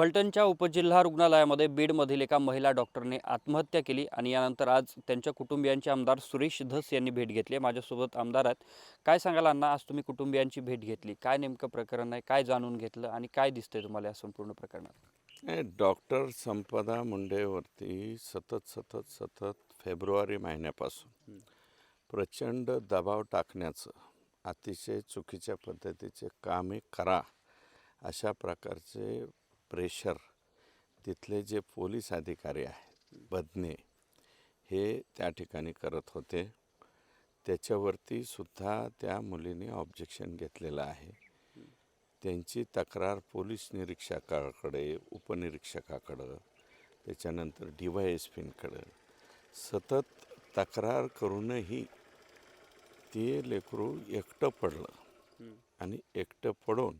फलटणच्या उपजिल्हा रुग्णालयामध्ये बीडमधील एका महिला डॉक्टरने आत्महत्या केली आणि यानंतर आज त्यांच्या कुटुंबियांचे आमदार सुरेश धस यांनी भेट घेतली. आहे. माझ्यासोबत आमदार आहेत. काय सांगाल अण्णा? आज तुम्ही कुटुंबियांची भेट घेतली. काय नेमकं प्रकरण आहे? काय जाणून घेतलं? आणि काय दिसतंय तुम्हाला या संपूर्ण प्रकरणात? डॉक्टर संपदा मुंडेवरती सतत सतत सतत फेब्रुवारी महिन्यापासून प्रचंड दबाव टाकण्याचं अतिशय चुकीच्या पद्धतीचे कामे करा अशा प्रकारचे प्रेशर तिथले जे पोलीस अधिकारी आहेत बदने हे त्या ठिकाणी करत होते. त्याच्यावरती सुद्धा त्या मुलीने ऑब्जेक्शन घेतलेलं आहे. त्यांची तक्रार पोलीस निरीक्षकाकडे उपनिरीक्षकाकडं त्याच्यानंतर डी वाय एस पींकडं सतत तक्रार करूनही ते लेकरू एकटं पडलं. आणि एकटं पडून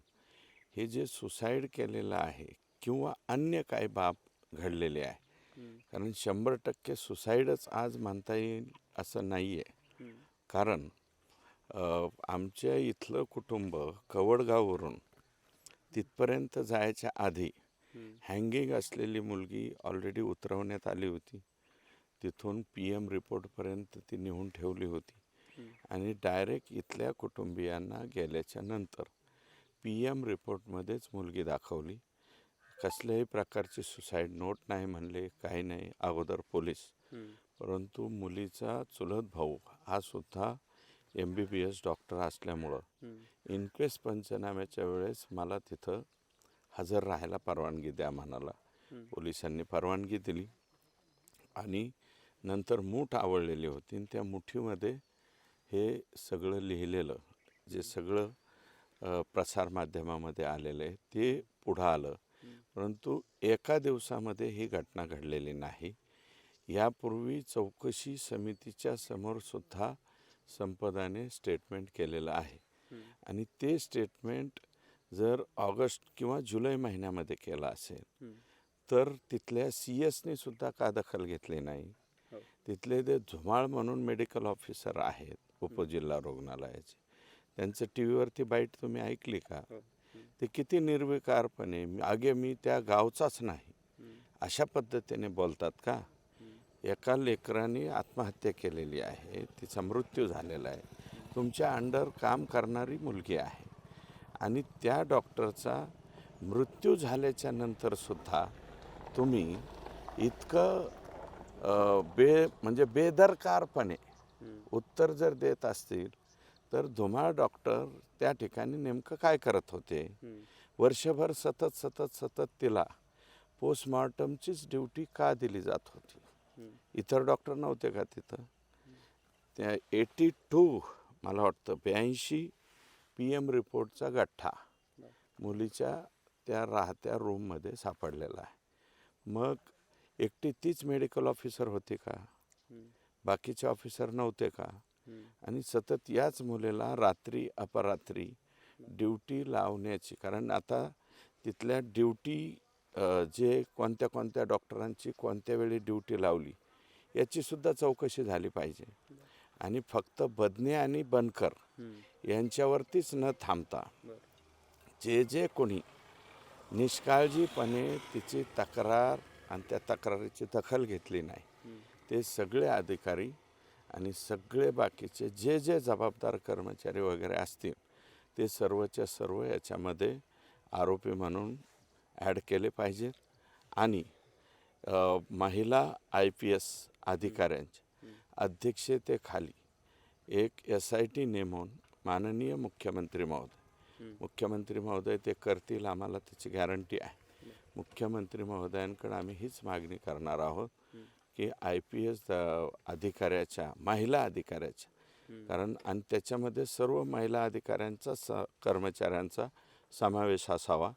हे जे सुसाईड केलेलं आहे किंवा अन्य काही बाब घडलेले आहे. कारण शंभर टक्के सुसाईडच आज म्हणता येईल असं नाही आहे कारण आमच्या इथलं कुटुंब कवडगाववरून तिथपर्यंत जायच्या आधी हँगिंग असलेली मुलगी ऑलरेडी उतरवण्यात आली होती. तिथून पी एम रिपोर्टपर्यंत ती नेऊन ठेवली होती. आणि डायरेक्ट इथल्या कुटुंबियांना गेल्याच्यानंतर पी एम रिपोर्टमध्येच मुलगी दाखवली. कसल्याही प्रकारची सुसाईड नोट नाही म्हणले काही नाही अगोदर पोलीस. परंतु मुलीचा चुलत भाऊ हा सुद्धा M B B S doctor असल्यामुळं. इन्क्वेस्ट पंचनाम्याच्या वेळेस मला तिथं हजर राहायला परवानगी द्या म्हणाला. पोलिसांनी परवानगी दिली आणि नंतर मूठ आवडलेली होती आणि त्या मुठीमध्ये हे सगळं लिहिलेलं जे सगळं प्रसारमाध्यमामध्ये आलेलं आहे ते पुढं आलं. परंतु एका दिवसामध्ये ही घटना घडलेली नाही. यापूर्वी चौकशी समितीच्या समोर सुद्धा संपदाने स्टेटमेंट केलेलं आहे. आणि ते स्टेटमेंट जर ऑगस्ट किंवा जुलै महिन्यामध्ये केलं असेल तर तिथल्या सी एसने सुद्धा का दखल घेतली नाही? तिथले ते धुमाळ म्हणून मेडिकल ऑफिसर आहेत उपजिल्हा रुग्णालयाचे त्यांचं टी व्हीवरती बाईट तुम्ही ऐकली का? ते किती निर्विकारपणे आगे मी त्या गावचाच नाही. अशा पद्धतीने बोलतात का? एका लेकराने आत्महत्या केलेली आहे तिचा मृत्यू झालेला आहे. तुमच्या अंडर काम करणारी मुलगी आहे. आणि त्या डॉक्टरचा मृत्यू झाल्याच्यानंतर सुद्धा तुम्ही इतकं बे म्हणजे बेदरकारपणे उत्तर जर देत असतील तर धुमाळ डॉक्टर त्या ठिकाणी नेमकं काय करत होते? वर्षभर सतत सतत सतत तिला पोस्टमॉर्टमचीच ड्युटी का दिली जात होती? इतर डॉक्टर नव्हते का तिथं? त्या एटी टू मला वाटतं ब्याऐंशी पी एम रिपोर्टचा गठ्ठा मुलीच्या त्या राहत्या रूममध्ये सापडलेला आहे. मग एकटी तीच मेडिकल ऑफिसर होती का? बाकीचे ऑफिसर नव्हते का? आणि सतत याच मुलीला रात्री अपरात्री ड्युटी लावण्याची. कारण आता तिथल्या ड्युटी जे कोणत्या कोणत्या डॉक्टरांची कोणत्या वेळी ड्युटी लावली याची सुद्धा चौकशी झाली पाहिजे. आणि फक्त बदने आणि बनकर यांच्यावरतीच न थांबता जे जे कोणी निष्काळजीपणे तिची तक्रार आणि त्या तक्रारीची दखल घेतली नाही ते सगळे अधिकारी आणि सगळे बाकीचे जे जे जबाबदार कर्मचारी वगैरे असतील ते सर्वच्या सर्व याच्यामध्ये आरोपी म्हणून ॲड केले पाहिजेत आणि महिला आय पी एस अधिकाऱ्यांच्या अध्यक्षतेखाली एक एस आय टी नेमून माननीय मुख्यमंत्री महोदय मुख्यमंत्री महोदय ते करतील आम्हाला त्याची गॅरंटी आहे. मुख्यमंत्री महोदयांकडे आम्ही हीच मागणी करणार आहोत. की आय पी एस अधिकाऱ्याच्या महिला अधिकाऱ्याच्या. कारण आणि त्याच्यामध्ये सर्व महिला अधिकाऱ्यांचा स कर्मचाऱ्यांचा समावेश असावा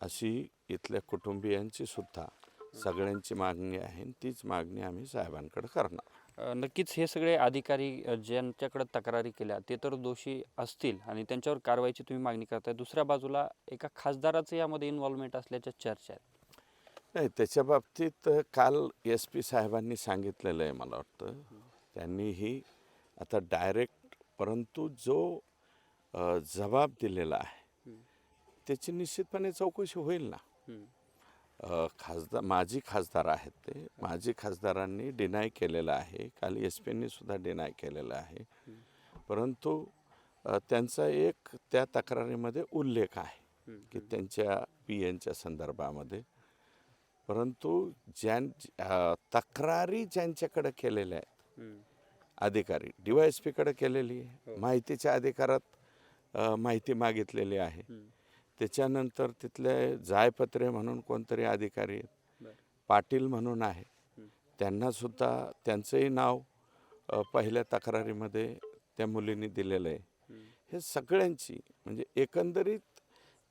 अशी इथल्या कुटुंबियांची सुद्धा सगळ्यांची मागणी आहे आणि तीच मागणी आम्ही साहेबांकडे करणार. नक्कीच हे सगळे अधिकारी ज्यांच्याकडे तक्रारी केल्या ते तर दोषी असतील आणि त्यांच्यावर कारवाईची तुम्ही मागणी करताय. दुसऱ्या बाजूला एका खासदाराचं यामध्ये इन्व्हॉल्वमेंट असल्याच्या चर्चा आहेत. नाही त्याच्या बाबतीत काल एस पी साहेबांनी सांगितलेलं आहे मला वाटतं. त्यांनीही आता डायरेक्ट परंतु जो जबाब दिलेला आहे त्याची निश्चितपणे चौकशी होईल ना. खासदार माजी खासदार आहेत ते. माजी खासदारांनी डिनाय केलेलं आहे. काल एस पीनी सुद्धा डिनाय केलेलं आहे. परंतु त्यांचा एक त्या तक्रारीमध्ये उल्लेख आहे की त्यांच्या पी एनच्या संदर्भामध्ये. परंतु ज्यां तक्रारी ज्यांच्याकडे केलेल्या आहेत अधिकारी डी वाय एस पीकडे केलेली आहे माहितीच्या अधिकारात माहिती मागितलेली आहे. त्याच्यानंतर तिथले जायपत्रे म्हणून कोणतरी अधिकारी आहेत पाटील म्हणून आहे. त्यांना सुद्धा त्यांचंही नाव पहिल्या तक्रारीमध्ये त्या मुलींनी दिलेलं आहे. हे सगळ्यांची म्हणजे एकंदरीत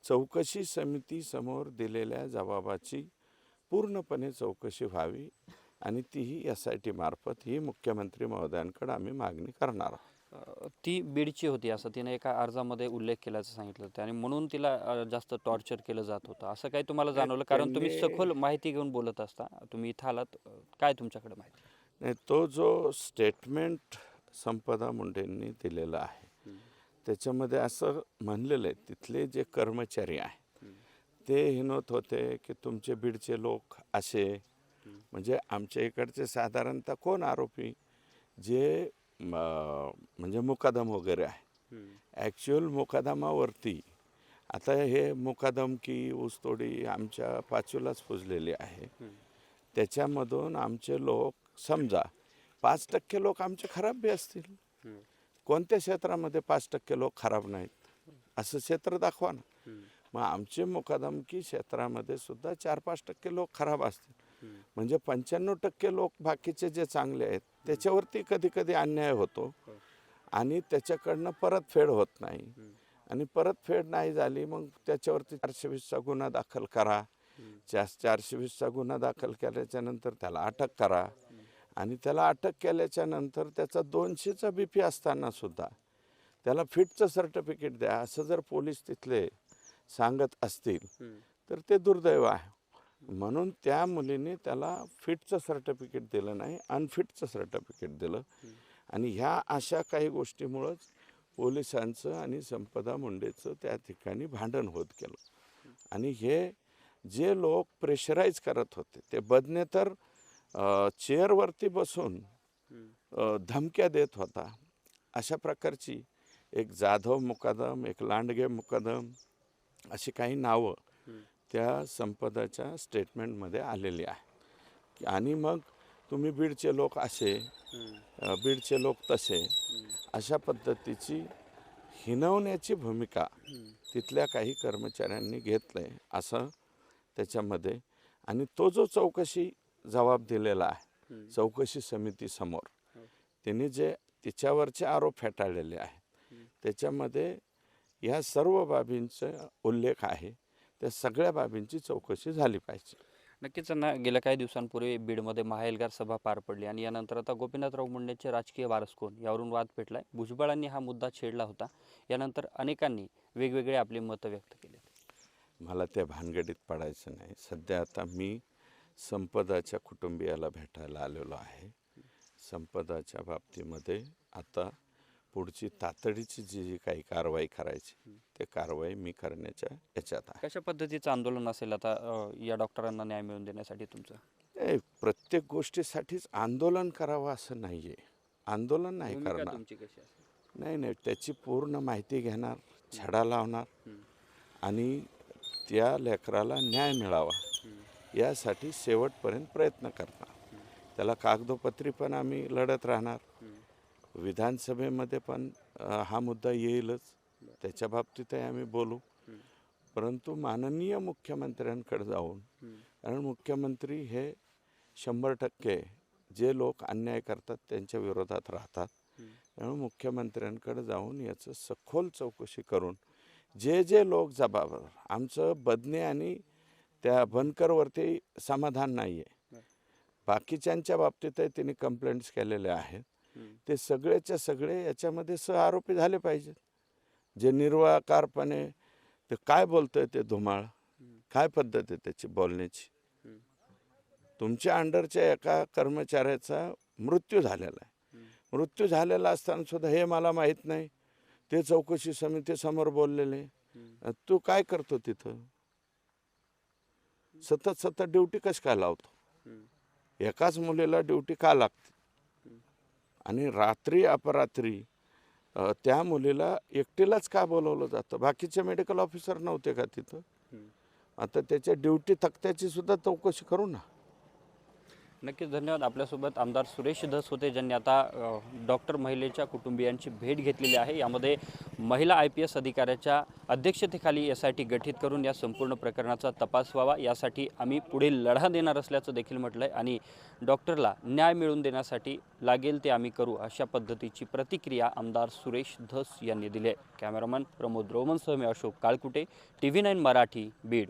चौकशी समिती समोर दिलेल्या जबाबाची पूर्णपणे चौकशी व्हावी आणि तीही एस आय टी मार्फत ही मुख्यमंत्री महोदयांकडे आम्ही मागणी करणार आहोत. ती बीडची होती असं तिने एका अर्जामध्ये उल्लेख केल्याचं सांगितलं होतं आणि म्हणून तिला जास्त टॉर्चर केलं जात होतं. असं काही तुम्हाला जाणवलं? कारण तुम्ही सखोल माहिती घेऊन बोलत असता. तुम्ही इथं आलात. काय तुमच्याकडे माहिती? नाही तो जो स्टेटमेंट संपदा मुंडेंनी दिलेला आहे त्याच्यामध्ये असं म्हणलेलं आहे तिथले जे कर्मचारी आहे ते हिनवत होते की तुमचे बीडचे लोक असे. म्हणजे आमच्या इकडचे साधारणतः कोण आरोपी? जे म्हणजे मुकादम वगैरे आहे. ॲक्च्युअल मुकादमावरती. आता हे मुकादम की ऊसतोडी आमच्या पाचूलाच पुजलेली आहे. त्याच्यामधून आमचे लोक समजा पाच टक्के लोक आमचे खराब बी असतील. कोणत्या क्षेत्रामध्ये पाच टक्के लोक खराब नाहीत? असं क्षेत्र दाखवा ना. मग आमचे मुकादमकी क्षेत्रामध्ये सुद्धा चार पाच टक्के लोक खराब असतील. म्हणजे पंच्याण्णव टक्के लोक बाकीचे जे चांगले आहेत त्याच्यावरती कधी कधी अन्याय होतो. आणि त्याच्याकडनं परतफेड होत नाही. आणि परतफेड नाही झाली मग त्याच्यावरती चारशे वीसचा गुन्हा दाखल करा. चार चारशे वीसचा गुन्हा दाखल केल्याच्यानंतर त्याला अटक करा. आणि त्याला अटक केल्याच्यानंतर त्याचा दोनशेचा बी पी असताना सुद्धा त्याला फिटचं सर्टिफिकेट द्या. असं जर पोलीस तिथले सांगत असतील तर ते दुर्दैव आहे. म्हणून त्या मुलीने त्याला फिटचं सर्टिफिकेट दिलं नाही अनफिटचं सर्टिफिकेट दिलं. आणि ह्या अशा काही गोष्टीमुळंच पोलिसांचं आणि संपदा मुंडेचं त्या ठिकाणी भांडण होत गेलं. आणि हे जे लोक प्रेशराईज करत होते ते बदने तर चेअरवरती बसून धमक्या देत होता. अशा प्रकारची एक जाधव मुकादम एक लांडगे मुकादम अशी काही नावं त्या संपदाच्या स्टेटमेंटमध्ये आलेली आहे. आणि मग तुम्ही बीडचे लोक असे बीडचे लोक तसे अशा पद्धतीची हिनवण्याची भूमिका तिथल्या काही कर्मचाऱ्यांनी घेतलं आहे असं त्याच्यामध्ये. आणि तो जो चौकशी जबाब दिलेला आहे चौकशी समितीसमोर त्यांनी जे तिच्यावरचे आरोप फेटाळलेले आहेत त्याच्यामध्ये या सर्व बाबींचा उल्लेख आहे. त्या सगळ्या बाबींची चौकशी झाली पाहिजे. नक्कीच ना गेल्या काही दिवसांपूर्वी बीडमध्ये महाएल्गार सभा पार पडली आणि यानंतर आता गोपीनाथराव मुंडेचे राजकीय वारस कोण यावरून वाद पेटलाय. भुजबळांनी हा मुद्दा छेडला होता. यानंतर अनेकांनी वेगवेगळे आपले मतं व्यक्त केले मला त्या भानगडीत पडायचं नाही. सध्या आता मी संपदाच्या कुटुंबियाला भेटायला आलेलो आहे. संपदाच्या बाबतीमध्ये आता पुढची तातडीची जी जी काही कारवाई करायची ते कारवाई मी करण्याच्या याच्यात आहे. कशा पद्धतीचं आंदोलन असेल आता अ, या डॉक्टरांना न्याय मिळवून देण्यासाठी तुमचं? ए, प्रत्येक गोष्टीसाठीच आंदोलन करावं असं नाही आहे आंदोलन नाही भूमिका करणार. तुमची कशी असेल? नाही नाही त्याची पूर्ण माहिती घेणार छडा लावणार आणि त्या लेकराला न्याय मिळावा. यासाठी शेवटपर्यंत प्रयत्न करणार. त्याला कागदोपत्री पण आम्ही लढत राहणार. विधानसभेमध्ये पण हा मुद्दा येईलच. त्याच्या बाबतीतही आम्ही बोलू. परंतु माननीय मुख्यमंत्र्यांकडे जाऊन कारण मुख्यमंत्री हे शंभर टक्के जे लोक अन्याय करतात त्यांच्या विरोधात राहतात. त्यामुळे मुख्यमंत्र्यांकडे जाऊन याचं सखोल चौकशी करून जे जे लोक जबाबदार आमचं बदने आणि त्या बनकरवरती समाधान नाही आहे बाकीच्यांच्या बाबतीतही त्यांनी कंप्लेंट्स केलेल्या आहेत. ते सगळेच्या सगळे याच्यामध्ये सहआरोपी झाले पाहिजेत. जे निर्वाकारपणे ते काय बोलतोय ते धुमाळ? काय पद्धत आहे त्याची बोलण्याची? तुमच्या अंडरच्या एका कर्मचाऱ्याचा मृत्यू झालेला आहे. मृत्यू झालेला असताना सुद्धा हे मला माहीत नाही. ते चौकशी समितीसमोर बोललेले. तू काय करतो तिथं? सतत सतत ड्युटी कशी काय लावतो? एकाच मुलीला ड्युटी का लागते? आणि रात्री अपरात्री त्या मुलीला एकटीलाच का बोलवलं जातं? बाकीचे मेडिकल ऑफिसर नव्हते का तिथं? आता त्याच्या ड्युटी तक्त्याची सुद्धा चौकशी करू ना. नक्कीच धन्यवाद. आपल्यासोबत आमदार सुरेश धस होते ज्यांनी आता डॉक्टर महिलेच्या कुटुंबियांची भेट घेतलेली आहे. यामध्ये महिला आय पी एस अधिकाऱ्याच्या अध्यक्षतेखाली एस आय टी गठीत करून या संपूर्ण प्रकरणाचा तपास व्हावा. यासाठी आम्ही पुढे लढा देणार असल्याचं देखील म्हटलं आहे आणि डॉक्टरला न्याय मिळवून देण्यासाठी लागेल ते आम्ही करू अशा पद्धतीची प्रतिक्रिया आमदार सुरेश धस यांनी दिली आहे. कॅमेरामन प्रमोद रोमनसह मी Ashok Kalkute T V nine Marathi Beed.